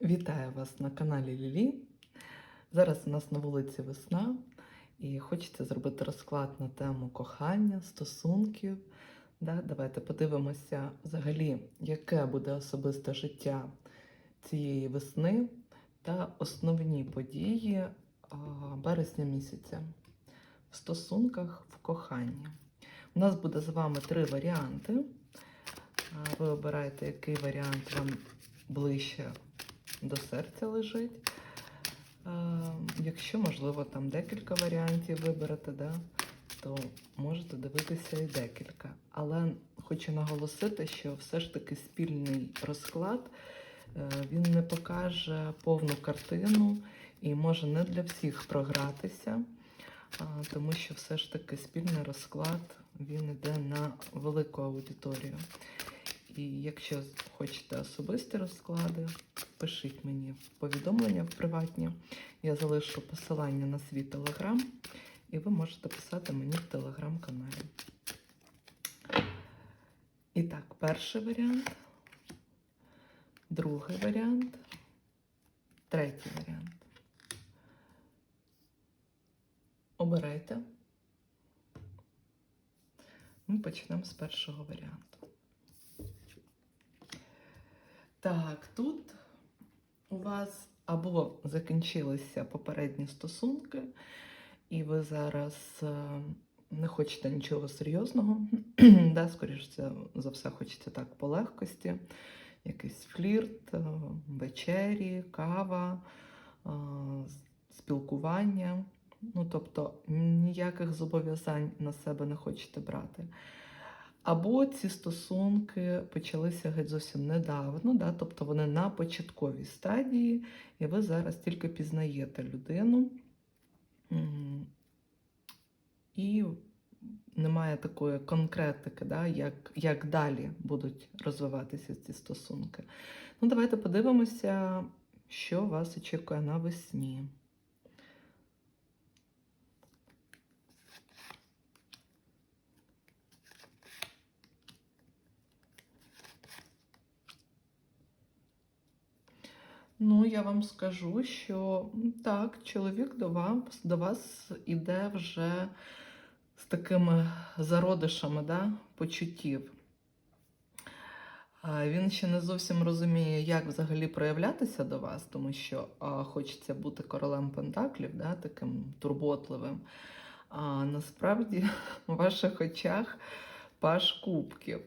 Вітаю вас на каналі Лілі. Зараз у нас на вулиці весна, і хочеться зробити розклад на тему кохання, стосунків. Да? Давайте подивимося взагалі, яке буде особисте життя цієї весни та основні події березня місяця в стосунках в коханні. У нас буде з вами три варіанти. Ви обираєте, який варіант вам ближче до серця лежить. Е, Якщо, можливо, там декілька варіантів виберете, да, то можете дивитися і декілька. Але хочу наголосити, що все ж таки спільний розклад е, він не покаже повну картину і може не для всіх програтися, тому що все ж таки спільний розклад він йде на велику аудиторію. І якщо хочете особисті розклади, пишіть мені повідомлення в приватні. Я залишу посилання на свій телеграм, і ви можете писати мені в телеграм-каналі. І так, перший варіант, другий варіант, третій варіант. Обирайте. Ми почнемо з першого варіанту. Так, тут у вас або закінчилися попередні стосунки, і ви зараз е, не хочете нічого серйозного. да, скоріше за все, хочеться так по легкості. Якийсь флірт, е, вечері, кава, е, спілкування. Ну, тобто ніяких зобов'язань на себе не хочете брати. Або ці стосунки почалися геть зовсім недавно, да? тобто вони на початковій стадії, і ви зараз тільки пізнаєте людину. І немає такої конкретики, да? як, як далі будуть розвиватися ці стосунки. Ну, давайте подивимося, що вас очікує навесні. Ну, я вам скажу, що так, чоловік до вас, до вас іде вже з такими зародишами да, почуттів. Він ще не зовсім розуміє, як взагалі проявлятися до вас, тому що хочеться бути королем Пентаклів, да, таким турботливим. А насправді у ваших очах паш кубків.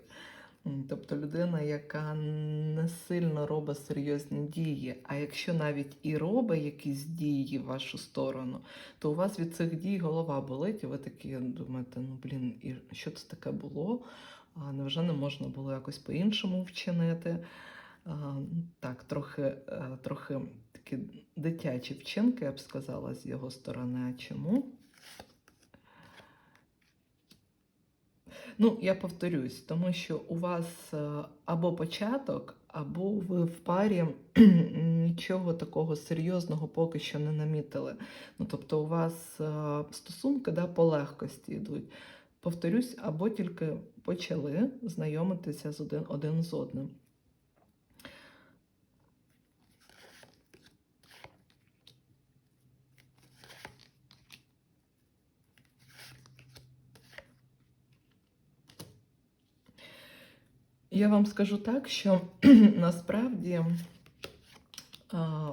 Тобто людина, яка не сильно робить серйозні дії. А якщо навіть і робить якісь дії в вашу сторону, то у вас від цих дій голова болить, і ви такі думаєте, ну блін, і що це таке було? А невже не можна було якось по-іншому вчинити? А, Так, трохи, е, трохи такі дитячі вчинки, я б сказала, з його сторони. А чому? Ну, я повторюсь, тому що у вас е, або початок, або ви в парі нічого такого серйозного поки що не намітили. Ну, тобто, у вас е, стосунки да, по легкості йдуть. Повторюсь, або тільки почали знайомитися з один, один з одним. Я вам скажу так, що насправді а,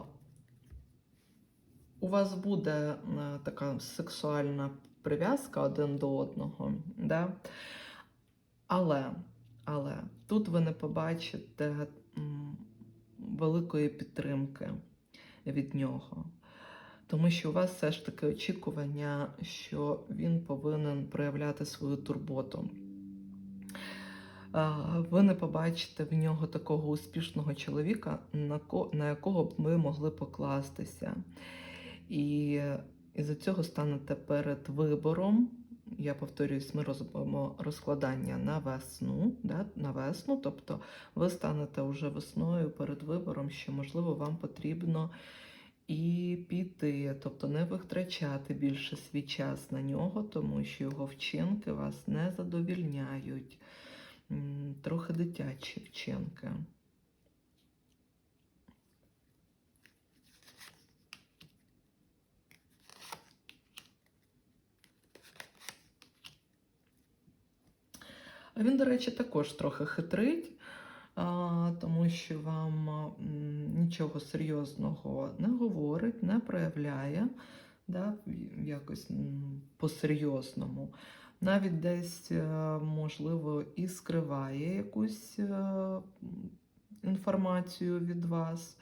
у вас буде а, така сексуальна прив'язка один до одного, да? але, але тут ви не побачите великої підтримки від нього. Тому що у вас все ж таки очікування, що він повинен проявляти свою турботу. А, Ви не побачите в нього такого успішного чоловіка, на на якого б ви могли покластися. І із-за цього станете перед вибором. Я повторююсь, ми робимо розкладання на весну, да, на весну, тобто ви станете вже весною перед вибором, що можливо вам потрібно і піти, тобто не витрачати більше свій час на нього, тому що його вчинки вас не задовільняють трохи дитячі вчинки. А він, до речі, також трохи хитрить, тому що вам нічого серйозного не говорить, не проявляє, да, якось по-серйозному. Навіть десь, е, можливо, і скриває якусь е, інформацію від вас.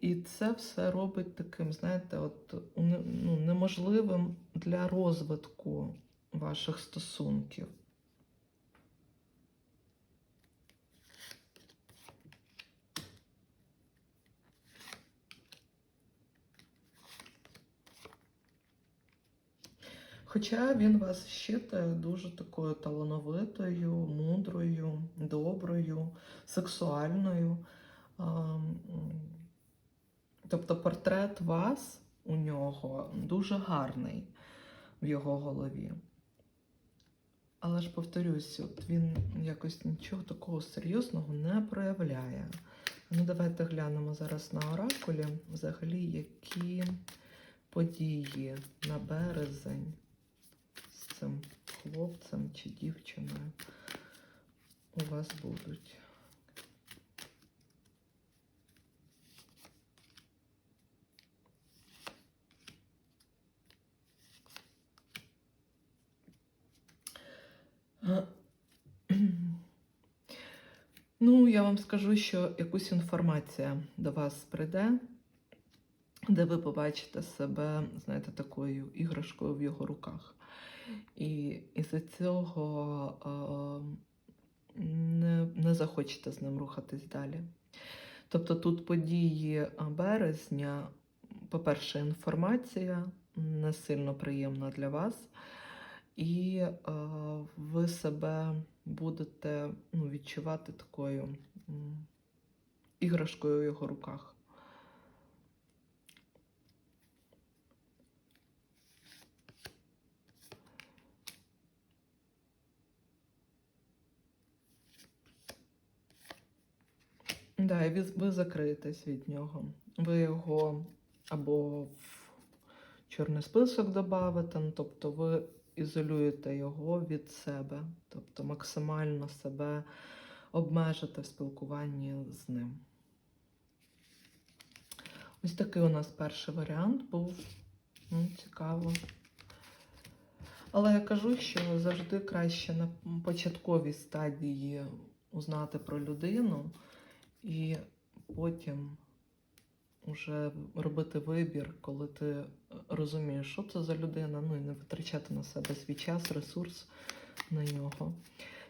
І це все робить таким, знаєте, от ну, неможливим для розвитку ваших стосунків. Хоча він вас вважає дуже такою талановитою, мудрою, доброю, сексуальною. Тобто портрет вас у нього дуже гарний в його голові. Але ж повторюсь, от він якось нічого такого серйозного не проявляє. Ну, давайте глянемо зараз на оракулі, взагалі, які події на березень цим хлопцем чи дівчиною у вас будуть. Ну, я вам скажу, що якусь інформація до вас прийде, де ви побачите себе, знаєте, такою іграшкою в його руках. І із-за цього е, не, не захочете з ним рухатись далі. Тобто тут події березня, по-перше, інформація не сильно приємна для вас, і е, ви себе будете ну, відчувати такою іграшкою в його руках. Да, і ви, закриєтесь від нього. Ви його або в чорний список додавите, ну, тобто ви ізолюєте його від себе, тобто максимально себе обмежите в спілкуванні з ним. Ось такий у нас перший варіант був. Ну, цікаво. Але я кажу, що завжди краще на початковій стадії узнати про людину і потім вже робити вибір, коли ти розумієш, що це за людина, ну і не витрачати на себе свій час, ресурс на нього.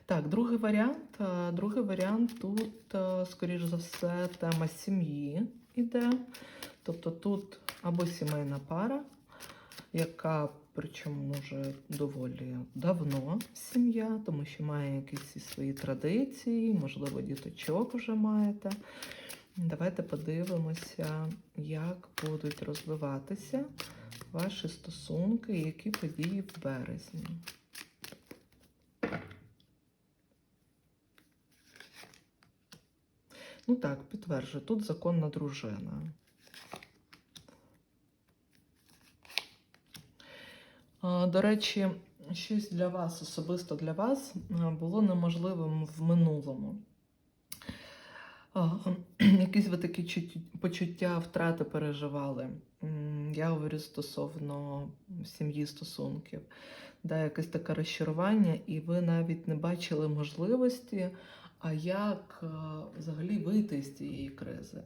Так, другий варіант. е, Другий варіант тут, е, скоріш за все, тема сім'ї іде. Тобто тут або сімейна пара, яка причому може доволі давно сім'я, тому що має якісь свої традиції, можливо, діточок вже маєте. Давайте подивимося, як будуть розвиватися ваші стосунки, які події в березні. Ну так, підтверджую, тут законна дружина. До речі, щось для вас, особисто для вас, було неможливим в минулому. Якісь ви такі почуття втрати переживали. Я говорю стосовно сім'ї стосунків. Да, якесь таке розчарування, і ви навіть не бачили можливості, а як взагалі вийти з цієї кризи.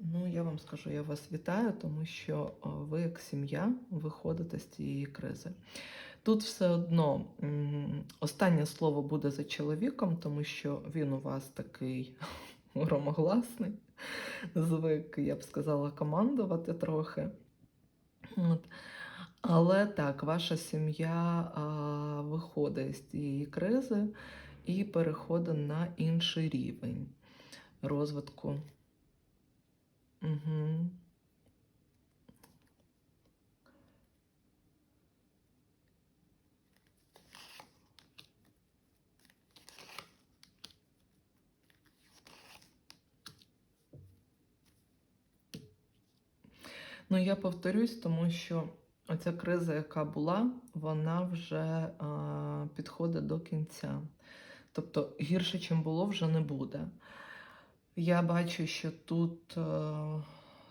Ну, я вам скажу, я вас вітаю, тому що ви, як сім'я, виходите з цієї кризи. Тут все одно останнє слово буде за чоловіком, тому що він у вас такий громогласний, звик, я б сказала, командувати трохи. От. Але так, ваша сім'я виходить з цієї кризи і переходить на інший рівень розвитку. Угу. Ну, я повторюсь, тому що оця криза, яка була, вона вже а, підходить до кінця. Тобто гірше, чим було, вже не буде. Я бачу, що тут е,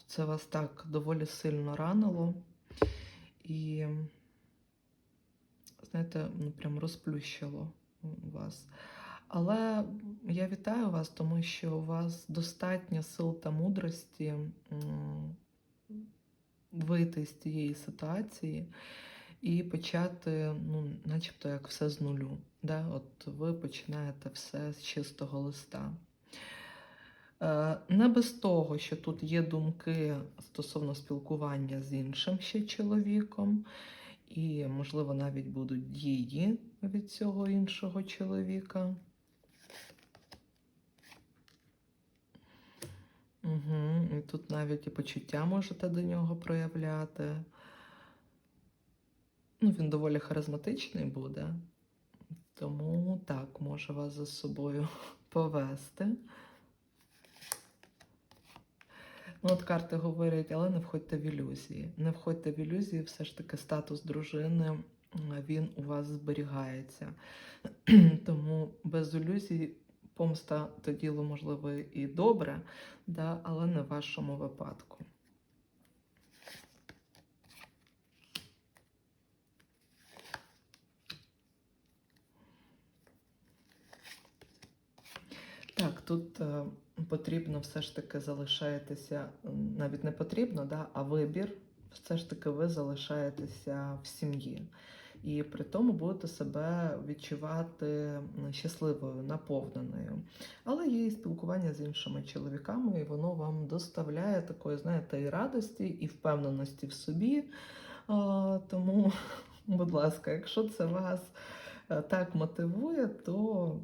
це вас так доволі сильно ранило. І, знаєте, ну прям розплющило вас. Але я вітаю вас, тому що у вас достатньо сил та мудрості вийти з цієї ситуації і почати, ну, начебто, як все з нулю. Да? От ви починаєте все з чистого листа. Е, Не без того, що тут є думки стосовно спілкування з іншим ще чоловіком, і, можливо, навіть будуть дії від цього іншого чоловіка. Угу. І тут навіть і почуття можете до нього проявляти. Ну, він доволі харизматичний буде, тому так, може вас за собою повести. Ну, от карти говорять, але не входьте в ілюзії. Не входьте в ілюзії, все ж таки статус дружини, він у вас зберігається. Тому без ілюзій помста то діло, можливо, і добре, да, але не в вашому випадку. Так, тут е, потрібно все ж таки залишаєтеся, навіть не потрібно, да, а вибір, все ж таки ви залишаєтеся в сім'ї. І при тому будете себе відчувати щасливою, наповненою. Але є і спілкування з іншими чоловіками, і воно вам доставляє такої, знаєте, і радості, і впевненості в собі. Тому, будь ласка, якщо це вас е, так мотивує, то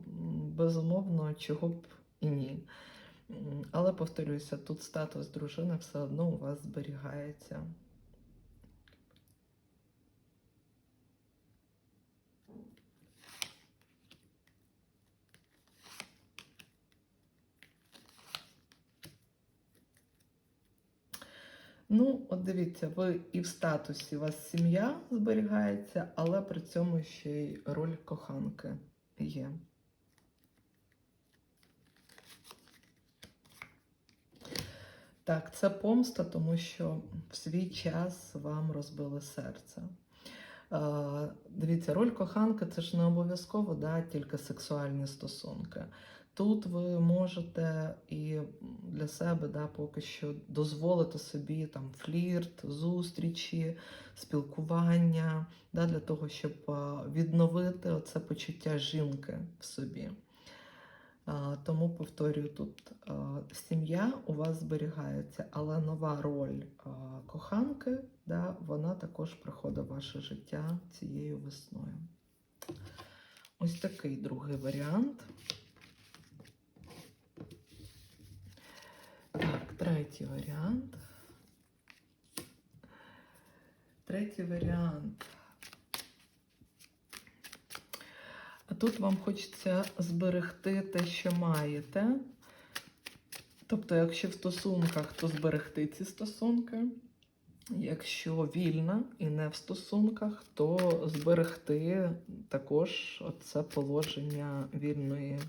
безумовно чого б і ні. Але повторюся, тут статус дружини все одно у вас зберігається. Ну, от дивіться, ви і в статусі у вас сім'я зберігається, але при цьому ще й роль коханки є. Так, це помста, тому що в свій час вам розбили серце. Дивіться, роль коханки це ж не обов'язково да, тільки сексуальні стосунки. Тут ви можете і для себе да, поки що дозволити собі там флірт, зустрічі, спілкування да, для того, щоб відновити оце почуття жінки в собі. Тому повторюю, тут сім'я у вас зберігається, але нова роль коханки, да, вона також приходить в ваше життя цією весною. Ось такий другий варіант. Так, третій варіант. Третій варіант. А тут вам хочеться зберегти те, що маєте. Тобто, якщо в стосунках, то зберегти ці стосунки. Якщо вільна і не в стосунках, то зберегти також це положення вільної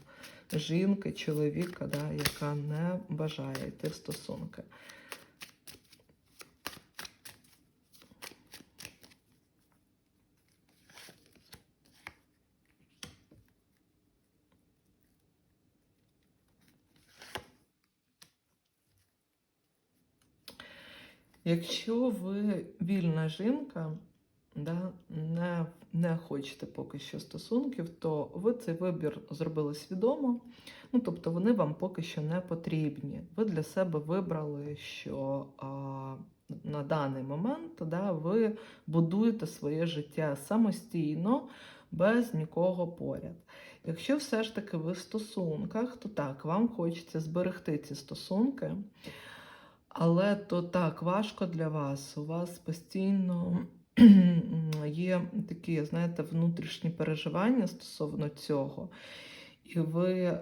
жінки, чоловіка, да, яка не бажає йти в стосунки. Якщо ви вільна жінка, да, не, не хочете поки що стосунків, то ви цей вибір зробили свідомо. Ну, тобто вони вам поки що не потрібні. Ви для себе вибрали, що а, на даний момент да, ви будуєте своє життя самостійно, без нікого поряд. Якщо все ж таки ви в стосунках, то так, вам хочеться зберегти ці стосунки. Але то так важко для вас. У вас постійно є такі, знаєте, внутрішні переживання стосовно цього. І ви, е,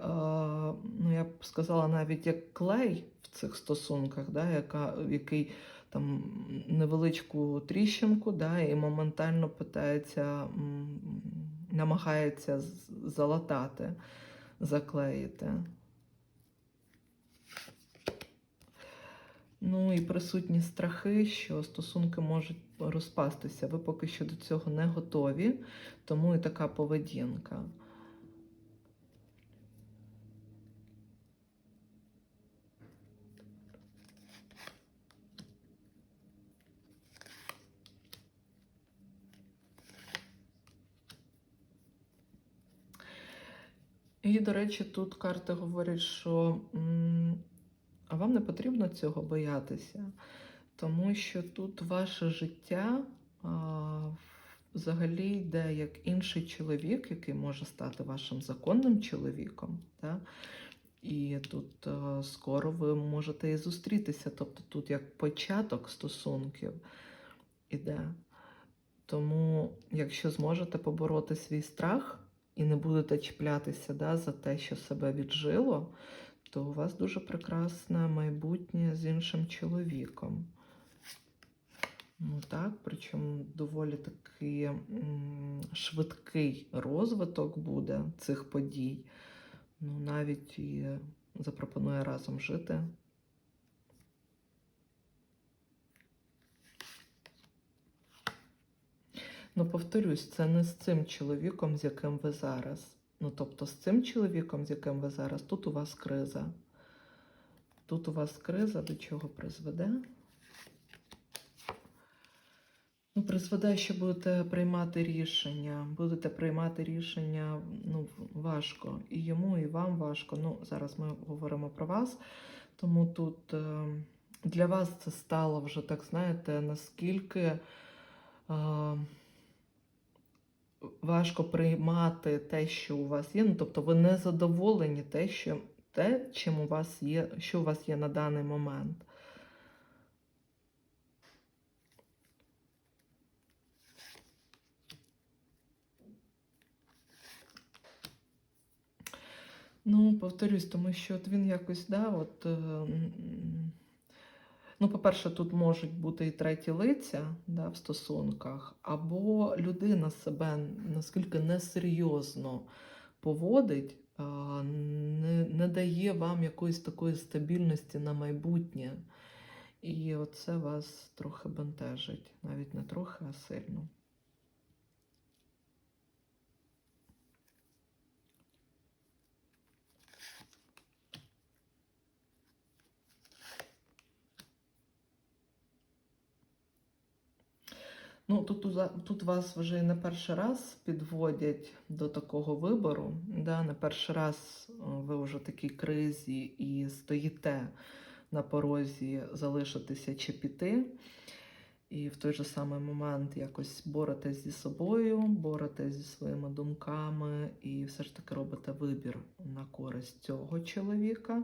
ну я б сказала, навіть як клей в цих стосунках, да, яка, який там невеличку тріщинку, да, і моментально питається намагається залатати, заклеїти. Ну і присутні страхи, що стосунки можуть розпастися. Ви поки що до цього не готові, тому і така поведінка. І, до речі, тут карти говорять, що а вам не потрібно цього боятися, тому що тут ваше життя а, взагалі йде як інший чоловік, який може стати вашим законним чоловіком. Да? І тут а, скоро ви можете і зустрітися. Тобто тут як початок стосунків іде. Тому, якщо зможете побороти свій страх і не будете чіплятися да, за те, що себе віджило, то у вас дуже прекрасне майбутнє з іншим чоловіком. Ну так, причому доволі такий швидкий розвиток буде цих подій. Ну, навіть і запропонує разом жити. Ну, повторюсь, це не з цим чоловіком, з яким ви зараз. Ну, тобто, з цим чоловіком, з яким ви зараз, тут у вас криза. Тут у вас криза до чого призведе? Ну, призведе, що будете приймати рішення. Будете приймати рішення ну, важко. І йому, і вам важко. Ну, зараз ми говоримо про вас. Тому тут е, для вас це стало вже, так знаєте, наскільки. Е, важко приймати те, що у вас є. Ну, тобто ви не задоволені те, що, те, чим у вас є, що у вас є на даний момент. Ну, повторюсь, тому що от він якось, да, от. е, Ну, по-перше, тут можуть бути і треті лиця да, в стосунках, або людина себе наскільки несерйозно поводить, не, не дає вам якоїсь такої стабільності на майбутнє. І оце вас трохи бентежить. Навіть не трохи, а сильно. Ну, тут, тут вас вже не перший раз підводять до такого вибору. Да? Не перший раз е, ви вже в такій кризі і стоїте на порозі залишитися чи піти. І в той же самий момент якось боретесь зі собою, боретесь зі своїми думками, і все ж таки робите вибір на користь цього чоловіка.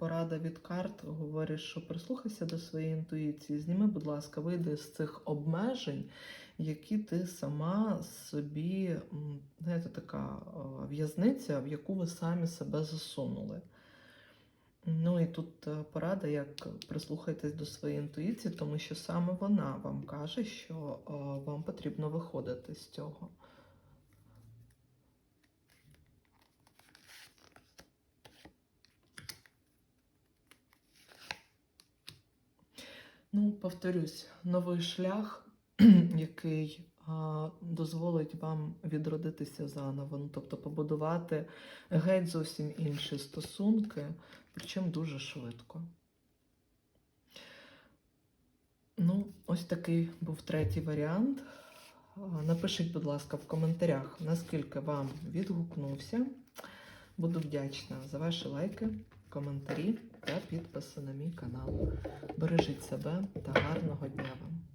Порада від карт говорить, що прислухайся до своєї інтуїції. Зніми, будь ласка, вийди з цих обмежень, які ти сама собі, знаєте, така в'язниця, в яку ви самі себе засунули. Ну і тут е, порада, як прислухайтесь до своєї інтуїції, тому що саме вона вам каже, що е, вам потрібно виходити з цього. Ну, повторюсь, новий шлях, який а, дозволить вам відродитися заново, ну, тобто побудувати геть зовсім інші стосунки, причому дуже швидко. Ну, ось такий був третій варіант. Напишіть, будь ласка, в коментарях, наскільки вам відгукнувся. Буду вдячна за ваші лайки, коментарі та підписи на мій канал. Бережіть себе та гарного дня вам!